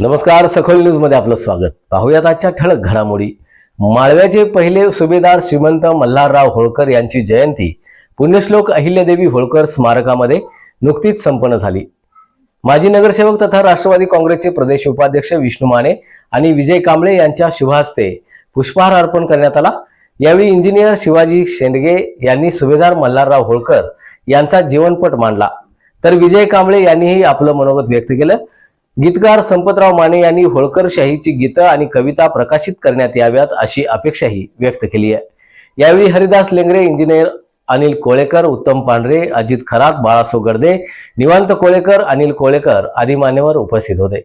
नमस्कार सखोल न्यूजमध्ये आपलं स्वागत. पाहुयात आजच्या ठळक घडामोडी. माळव्याचे पहिले सुभेदार श्रीमंत मल्हारराव होळकर यांची जयंती पुण्यश्लोक अहिल्यादेवी होळकर स्मारकामध्ये नुकतीच संपन्न झाली. माजी नगरसेवक तथा राष्ट्रवादी काँग्रेसचे प्रदेश उपाध्यक्ष विष्णू माने आणि विजय कांबळे यांच्या शुभहस्ते पुष्पहार अर्पण करण्यात आला. यावेळी इंजिनियर शिवाजी शेंडगे यांनी सुभेदार मल्हारराव होळकर यांचा जीवनपट मांडला. तर विजय कांबळे यांनीही आपलं मनोगत व्यक्त केलं. गीतकार संपतराव माने यांनी होळकरशाहीची गीतं आणि कविता प्रकाशित करण्यात याव्यात अशी अपेक्षाही व्यक्त केली आहे. यावेळी हरिदास लेंगरे इंजिनियर अनिल कोळेकर उत्तम पांढरे अजित खरात बाळासो गर्दे निवांत कोळेकर अनिल कोळेकर आदी मान्यवर उपस्थित होते.